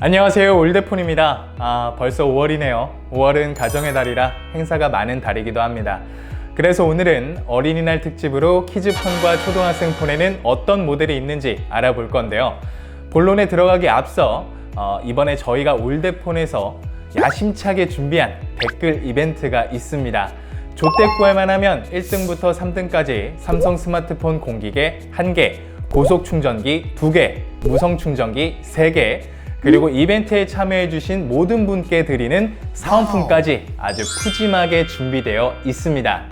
안녕하세요. 올드폰입니다. 아 벌써 5월이네요. 5월은 가정의 달이라 행사가 많은 달이기도 합니다. 그래서 오늘은 어린이날 특집으로 키즈폰과 초등학생 폰에는 어떤 모델이 있는지 알아볼 건데요. 본론에 들어가기 앞서 어, 이번에 저희가 올드폰에서 야심차게 준비한 댓글 이벤트가 있습니다 조대꾸할만 하면 1등부터 3등까지 삼성 스마트폰 공기계 1개, 고속 충전기 2개, 무선 충전기 3개, 그리고 이벤트에 참여해주신 모든 분께 드리는 사은품까지 아주 푸짐하게 준비되어 있습니다.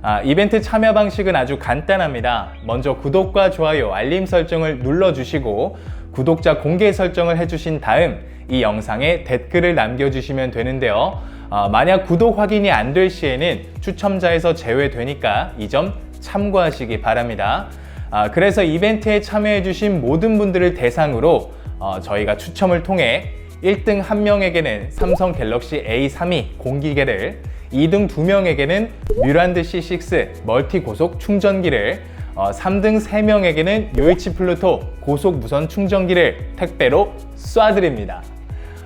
아, 이벤트 참여 방식은 아주 간단합니다. 먼저 구독과 좋아요, 알림 설정을 눌러주시고 구독자 공개 설정을 해주신 다음 이 영상에 댓글을 남겨주시면 되는데요. 아, 만약 구독 확인이 안 될 시에는 추첨자에서 제외되니까 이 점 참고하시기 바랍니다. 아, 그래서 이벤트에 참여해주신 모든 분들을 대상으로 어, 저희가 추첨을 통해 1등 1명에게는 삼성 갤럭시 A32 공기계를 2등 2명에게는 뮤란드 C6 멀티 고속 충전기를 어, 3등 3명에게는 요이치 플루토 고속 무선 충전기를 택배로 쏴드립니다.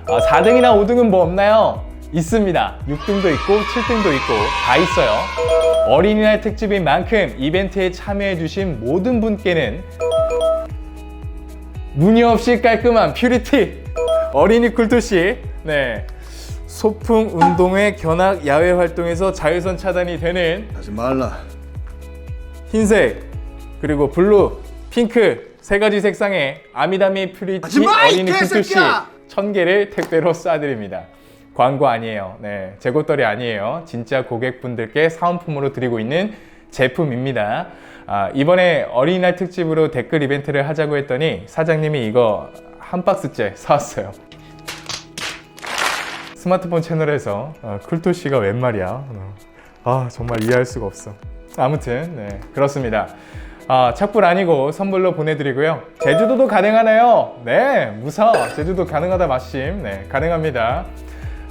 어, 4등이나 5등은 뭐 없나요? 있습니다. 6등도 있고 7등도 있고 다 있어요. 어린이날 특집인 만큼 이벤트에 참여해주신 모든 분께는 무늬 없이 깔끔한 퓨리티 어린이 쿨토시 네 소풍 운동회 견학 야외 활동에서 자외선 차단이 되는 하지 말라. 흰색 그리고 블루 핑크 세 가지 색상의 아미다미 퓨리티 하지 마, 이 어린이 쿨토시 개새끼야! 천 개를 택배로 쏴드립니다. 광고 아니에요. 네, 재고떨이 아니에요. 진짜 고객분들께 사은품으로 드리고 있는 제품입니다. 아, 이번에 어린이날 특집으로 댓글 이벤트를 하자고 했더니 사장님이 이거 한 박스째 사왔어요. 스마트폰 채널에서 어, 쿨토 씨가 웬 말이야? 어. 아 정말 이해할 수가 없어. 아무튼 네 그렇습니다. 아, 착불 아니고 선물로 보내드리고요. 제주도도 가능하나요? 네, 무사. 제주도 가능하다 마심. 네, 가능합니다.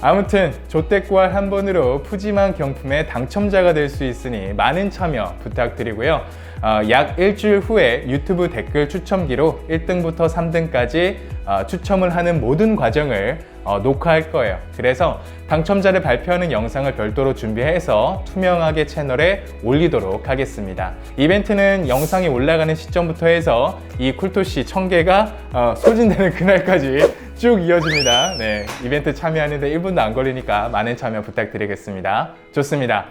아무튼 조태꾸알 한 번으로 푸짐한 경품에 당첨자가 될 수 있으니 많은 참여 부탁드리고요. 어, 약 일주일 후에 유튜브 댓글 추첨기로 1등부터 3등까지 어, 추첨을 하는 모든 과정을 어, 녹화할 거예요. 그래서 당첨자를 발표하는 영상을 별도로 준비해서 투명하게 채널에 올리도록 하겠습니다. 이벤트는 영상이 올라가는 시점부터 해서 이 쿨토시 1000개가 어, 소진되는 그날까지 쭉 이어집니다. 네, 이벤트 참여하는데 1분도 안 걸리니까 많은 참여 부탁드리겠습니다. 좋습니다.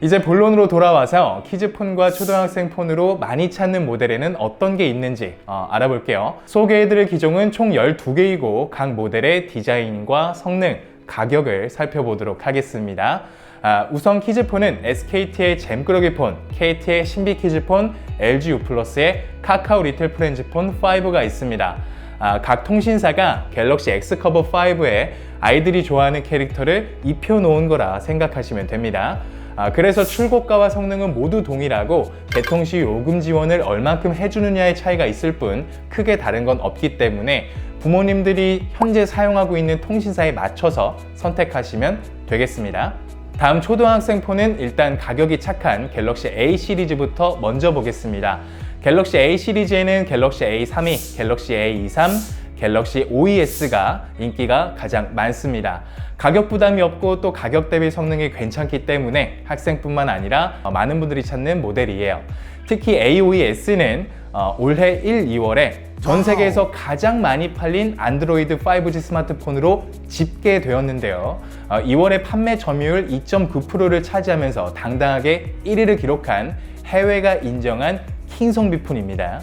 이제 본론으로 돌아와서 키즈폰과 초등학생 폰으로 많이 찾는 모델에는 어떤 게 있는지 어, 알아볼게요. 소개해드릴 기종은 총 12개이고 각 모델의 디자인과 성능, 가격을 살펴보도록 하겠습니다. 아, 우선 키즈폰은 SKT의 잼끄러기 폰, KT의 신비 키즈폰, LG U 플러스의 카카오 리틀 프렌즈 폰 5가 있습니다. 아, 각 통신사가 갤럭시 X 커버 5에 아이들이 좋아하는 캐릭터를 입혀 놓은 거라 생각하시면 됩니다. 아, 그래서 출고가와 성능은 모두 동일하고 개통 시 요금 지원을 얼만큼 해주느냐의 차이가 있을 뿐 크게 다른 건 없기 때문에 부모님들이 현재 사용하고 있는 통신사에 맞춰서 선택하시면 되겠습니다. 다음 초등학생 폰은 일단 가격이 착한 갤럭시 A 시리즈부터 먼저 보겠습니다. 갤럭시 A 시리즈에는 갤럭시 A32, 갤럭시 A23, 갤럭시 5ES가 인기가 가장 많습니다. 가격 부담이 없고 또 가격 대비 성능이 괜찮기 때문에 학생뿐만 아니라 어, 많은 분들이 찾는 모델이에요. 특히 A5ES는 어, 올해 1, 2월에 전 세계에서 가장 많이 팔린 안드로이드 5G 스마트폰으로 집계되었는데요. 어, 2월에 판매 점유율 2.9%를 차지하면서 당당하게 1위를 기록한 해외가 인정한 킹 성비폰입니다.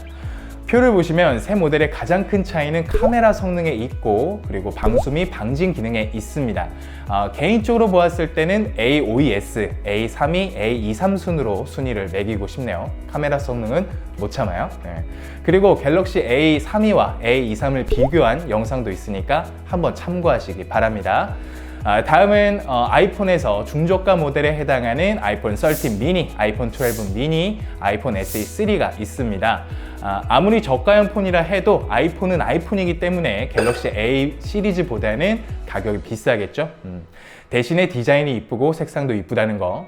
표를 보시면 새 모델의 가장 큰 차이는 카메라 성능에 있고 그리고 방수 및 방진 기능에 있습니다. 아, 개인적으로 보았을 때는 A5ES, A32, A23 순으로 순위를 매기고 싶네요. 카메라 성능은 못 참아요. 네. 그리고 갤럭시 A32와 A23을 비교한 영상도 있으니까 한번 참고하시기 바랍니다. 아, 다음은 어, 아이폰에서 중저가 모델에 해당하는 아이폰 13 미니, 아이폰 12 미니, 아이폰 SE3가 있습니다. 아, 무리 저가형 폰이라 해도 아이폰은 아이폰이기 때문에 갤럭시 A 시리즈보다는 가격이 비싸겠죠. 음. 대신에 디자인이 이쁘고 색상도 이쁘다는 거.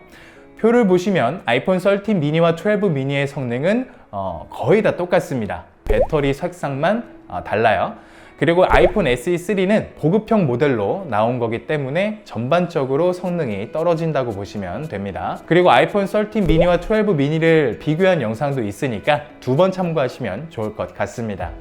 표를 보시면 아이폰 13 미니와 12 미니의 성능은 어, 거의 다 똑같습니다. 배터리 색상만 어, 달라요. 그리고 아이폰 SE3는 보급형 모델로 나온 거기 때문에 전반적으로 성능이 떨어진다고 보시면 됩니다. 그리고 아이폰 13 미니와 12 미니를 비교한 영상도 있으니까 두 번 참고하시면 좋을 것 같습니다.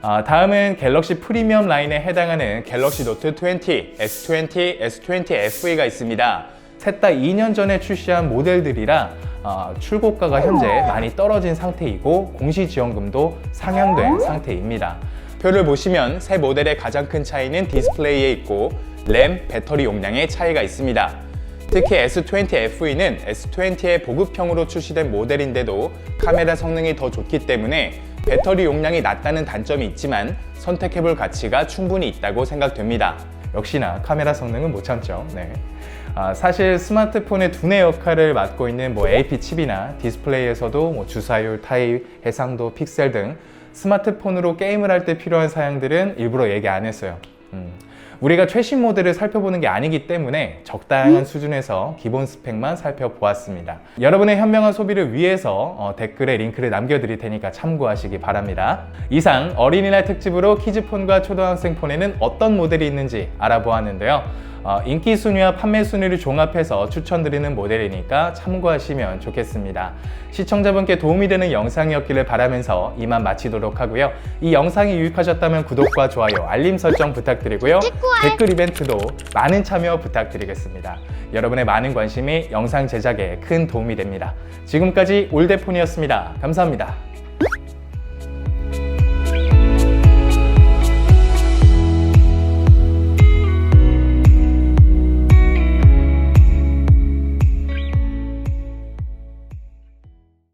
아, 다음은 갤럭시 프리미엄 라인에 해당하는 갤럭시 노트 20, S20, S20 FE가 있습니다. 셋 다 2년 전에 출시한 모델들이라 어, 출고가가 현재 많이 떨어진 상태이고 공시 지원금도 상향된 상태입니다. 표를 보시면 새 모델의 가장 큰 차이는 디스플레이에 있고 램, 배터리 용량의 차이가 있습니다. 특히 S20 FE는 S20의 보급형으로 출시된 모델인데도 카메라 성능이 더 좋기 때문에 배터리 용량이 낮다는 단점이 있지만 선택해볼 가치가 충분히 있다고 생각됩니다. 역시나 카메라 성능은 못 참죠. 네. 아, 사실 스마트폰의 두뇌 역할을 맡고 있는 뭐 AP 칩이나 디스플레이에서도 뭐 주사율, 타입, 해상도, 픽셀 등 스마트폰으로 게임을 할 때 필요한 사양들은 일부러 얘기 안 했어요. 음. 우리가 최신 모델을 살펴보는 게 아니기 때문에 적당한 수준에서 기본 스펙만 살펴보았습니다. 여러분의 현명한 소비를 위해서 어, 댓글에 링크를 남겨드릴 테니까 참고하시기 바랍니다. 이상 어린이날 특집으로 키즈폰과 초등학생 폰에는 어떤 모델이 있는지 알아보았는데요. 어, 인기 순위와 판매 순위를 종합해서 추천드리는 모델이니까 참고하시면 좋겠습니다. 시청자분께 도움이 되는 영상이었기를 바라면서 이만 마치도록 하고요. 이 영상이 유익하셨다면 구독과 좋아요, 알림 설정 부탁드리고요. 댓글 이벤트도 많은 참여 부탁드리겠습니다. 여러분의 많은 관심이 영상 제작에 큰 도움이 됩니다. 지금까지 올데폰이었습니다. 감사합니다.